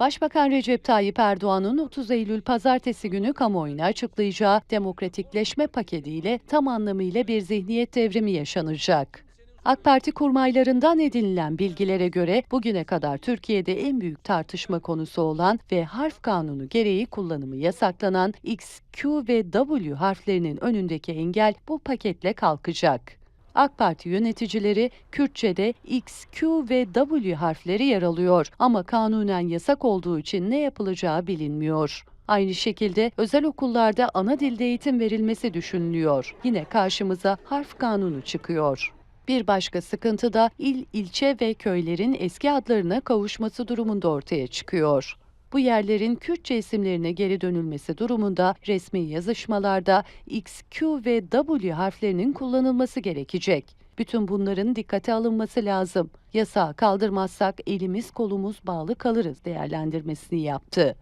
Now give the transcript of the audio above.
Başbakan Recep Tayyip Erdoğan'ın 30 Eylül pazartesi günü kamuoyuna açıklayacağı demokratikleşme paketiyle tam anlamıyla bir zihniyet devrimi yaşanacak. AK Parti kurmaylarından edinilen bilgilere göre bugüne kadar Türkiye'de en büyük tartışma konusu olan ve harf kanunu gereği kullanımı yasaklanan X, Q ve W harflerinin önündeki engel bu paketle kalkacak. AK Parti yöneticileri Kürtçe'de X, Q ve W harfleri yer alıyor ama kanunen yasak olduğu için ne yapılacağı bilinmiyor. Aynı şekilde özel okullarda ana dilde eğitim verilmesi düşünülüyor. Yine karşımıza harf kanunu çıkıyor. Bir başka sıkıntı da il, ilçe ve köylerin eski adlarına kavuşması durumunda ortaya çıkıyor. Bu yerlerin Kürtçe isimlerine geri dönülmesi durumunda resmi yazışmalarda X, Q ve W harflerinin kullanılması gerekecek. Bütün bunların dikkate alınması lazım. Yasağı kaldırmazsak elimiz kolumuz bağlı kalırız değerlendirmesini yaptı.